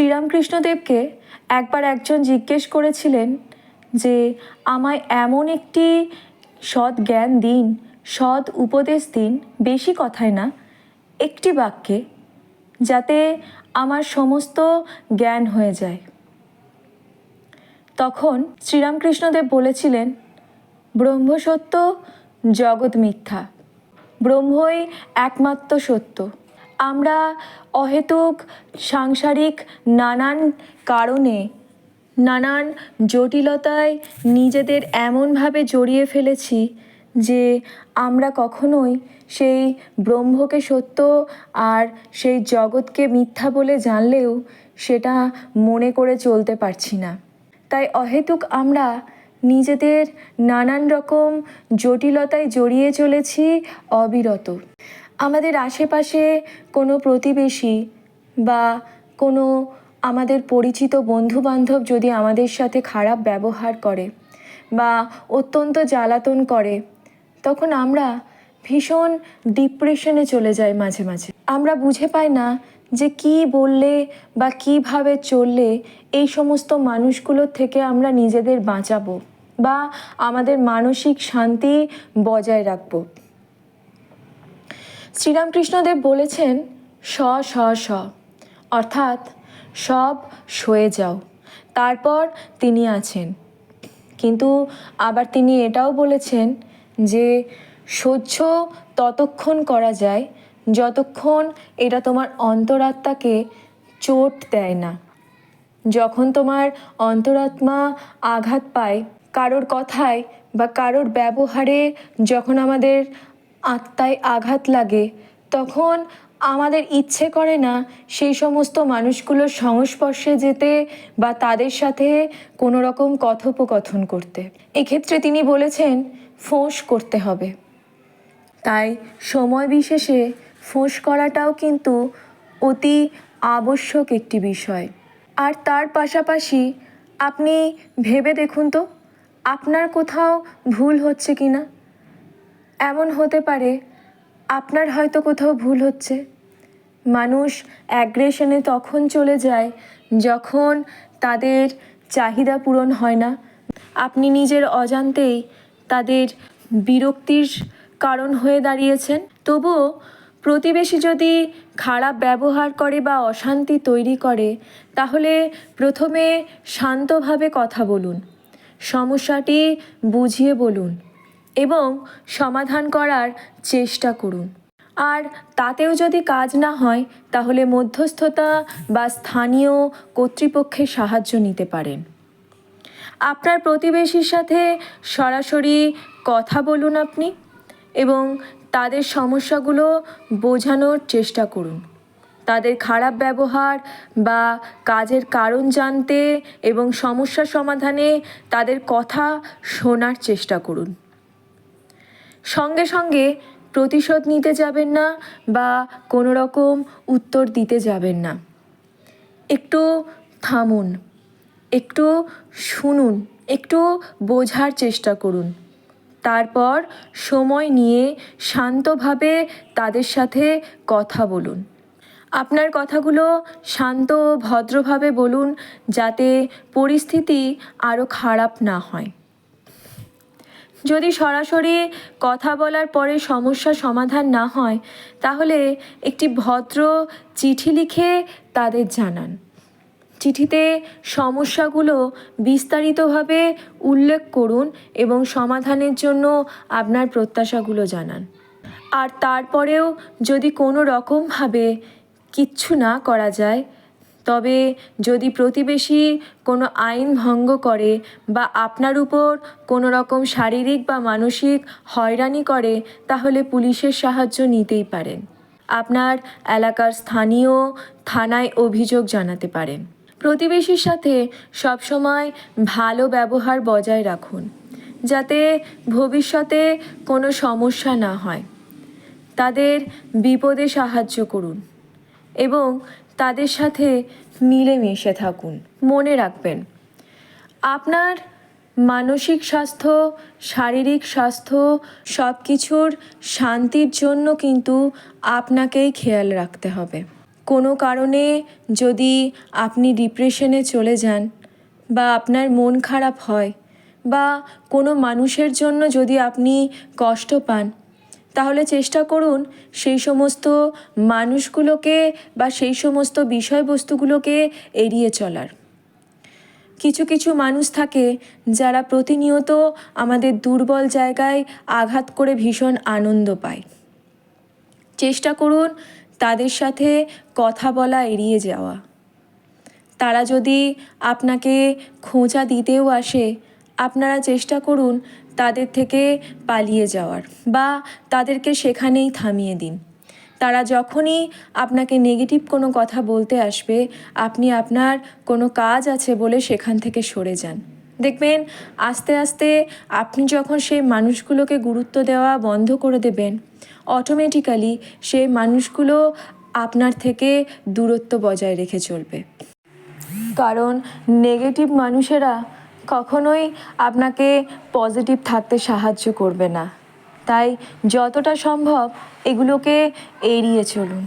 শ্রীরামকৃষ্ণদেবকে একবার একজন জিজ্ঞেস করেছিলেন যে, আমায় এমন একটি সৎ জ্ঞান দিন, সৎ উপদেশ দিন, বেশি কথায় না, একটি বাক্যে, যাতে আমার সমস্ত জ্ঞান হয়ে যায়। তখন শ্রীরামকৃষ্ণদেব বলেছিলেন, ব্রহ্মসত্য জগৎ মিথ্যা, ব্রহ্মই একমাত্র সত্য। আমরা অহেতুক, সাংসারিক, নানান কারণে, নানান জটিলতায় নিজেদের এমনভাবে জড়িয়ে ফেলেছি যে আমরা কখনোই সেই ব্রহ্মকে সত্য আর সেই জগৎকে মিথ্যা বলে জানলেও সেটা মনে করে চলতে পারছি না। তাই অহেতুক আমরা নিজেদের নানান রকম জটিলতায় জড়িয়ে চলেছি অবিরত। আমাদের আশেপাশে কোনো প্রতিবেশী বা কোনো আমাদের পরিচিত বন্ধুবান্ধব যদি আমাদের সাথে খারাপ ব্যবহার করে বা অত্যন্ত জ্বালাতন করে, তখন আমরা ভীষণ ডিপ্রেশনে চলে যাই মাঝে মাঝে। আমরা বুঝে পাই না যে কি বললে বা কীভাবে চললে এই সমস্ত মানুষগুলোর থেকে আমরা নিজেদের বাঁচাবো বা আমাদের মানসিক শান্তি বজায় রাখব। শ্রীরামকৃষ্ণদেব বলেছেন স স স অর্থাৎ, সব সয়ে যাও। তারপর তিনি আছেন। কিন্তু আবার তিনি এটাও বলেছেন যে, সহ্য ততক্ষণ করা যায়, যতক্ষণ এটা তোমার অন্তরাত্মাকে চোট দেয় না। যখন তোমার অন্তরাত্মা আঘাত পায়, কারোর কথায় বা কারোর ব্যবহারে যখন আমাদের আত্মায় আঘাত লাগে, তখন আমাদের ইচ্ছে করে না সেই সমস্ত মানুষগুলোর সংস্পর্শে যেতে বা তাদের সাথে কোনো রকম কথোপকথন করতে। এক্ষেত্রে তিনি বলেছেন, ফোঁস করতে হবে। তাই সময় বিশেষে ফোঁস করাটাও কিন্তু অতি আবশ্যক একটি বিষয়। আর তার পাশাপাশি আপনি ভেবে দেখুন তো, আপনার কোথাও ভুল হচ্ছে কি না এমন হতে পারে আপনার হয়তো কোথাও ভুল হচ্ছে। মানুষ অ্যাগ্রেশনে তখন চলে যায় যখন তাদের চাহিদা পূরণ হয় না। আপনি নিজের অজান্তেই তাদের বিরক্তির কারণ হয়ে দাঁড়িয়েছেন। তবুও প্রতিবেশী যদি খারাপ ব্যবহার করে বা অশান্তি তৈরি করে, তাহলে প্রথমে শান্তভাবে কথা বলুন। সমস্যাটি বুঝিয়ে বলুন। এবং সমাধান করার চেষ্টা করুন। আর তাতেও যদি কাজ না হয়, তাহলে মধ্যস্থতা বা স্থানীয় কর্তৃপক্ষের সাহায্য নিতে পারেন। আপনার প্রতিবেশীর সাথে সরাসরি কথা বলুন আপনি এবং তাদের সমস্যাগুলো বোঝানোর চেষ্টা করুন। তাদের খারাপ ব্যবহার বা কাজের কারণ জানতে এবং সমস্যা সমাধানে তাদের কথা শোনার চেষ্টা করুন। সঙ্গে সঙ্গে প্রতিশোধ নিতে যাবেন না বা কোনো রকম উত্তর দিতে যাবেন না। একটু থামুন, একটু শুনুন, একটু বোঝার চেষ্টা করুন। তারপর সময় নিয়ে শান্তভাবে তাদের সাথে কথা বলুন। আপনার কথাগুলো শান্ত ভদ্রভাবে বলুন যাতে পরিস্থিতি আরও খারাপ না হয়। যদি সরাসরি কথা বলার পরে সমস্যা সমাধান না হয়, তাহলে একটি ভদ্র চিঠি লিখে তাদের জানান। চিঠিতে সমস্যাগুলো বিস্তারিতভাবে উল্লেখ করুন এবং সমাধানের জন্য আপনার প্রত্যাশাগুলো জানান। আর তারপরেও যদি কোনো রকমভাবে কিচ্ছু না করা যায় তবে যদি প্রতিবেশী কোনো আইন ভঙ্গ করে বা আপনার উপর কোনো রকম শারীরিক বা মানসিক হয়রানি করে, তাহলে পুলিশের সাহায্য নিতেই পারেন। আপনার এলাকার স্থানীয় থানায় অভিযোগ জানাতে পারেন। প্রতিবেশীর সাথে সবসময় ভালো ব্যবহার বজায় রাখুন, যাতে ভবিষ্যতে কোনো সমস্যা না হয়। তাদের বিপদে সাহায্য করুন এবং তাদের সাথে মিলেমিশে থাকুন। মনে রাখবেন, আপনার মানসিক স্বাস্থ্য, শারীরিক স্বাস্থ্য সব কিছুর শান্তির জন্য কিন্তু আপনাকেই খেয়াল রাখতে হবে। কোনো কারণে যদি আপনি ডিপ্রেশনে চলে যান বা আপনার মন খারাপ হয় বা কোনো মানুষের জন্য যদি আপনি কষ্ট পান তাহলে চেষ্টা করুন সেই সমস্ত মানুষগুলোকে বা সেই সমস্ত বিষয়বস্তুগুলোকে এড়িয়ে চলার। কিছু কিছু মানুষ থাকে যারা প্রতিনিয়ত আমাদের দুর্বল জায়গায় আঘাত করে ভীষণ আনন্দ পায়। চেষ্টা করুন তাদের সাথে কথা বলা এড়িয়ে যাওয়া। তারা যদি আপনাকে খোঁচা দিতেও আসে, আপনারা চেষ্টা করুন তাদের থেকে পালিয়ে যাওয়ার বা তাদেরকে সেখানেই থামিয়ে দিন। তারা যখনই আপনাকে নেগেটিভ কোনো কথা বলতে আসবে, আপনি আপনার কোনো কাজ আছে বলে সেখান থেকে সরে যান। দেখবেন, আস্তে আস্তে আপনি যখন সেই মানুষগুলোকে গুরুত্ব দেওয়া বন্ধ করে দেবেন অটোমেটিক্যালি সেই মানুষগুলো আপনার থেকে দূরত্ব বজায় রেখে চলবে। কারণ নেগেটিভ মানুষেরা কখনোই আপনাকে পজিটিভ থাকতে সাহায্য করবে না। তাই যতটা সম্ভব এগুলোকে এড়িয়ে চলুন।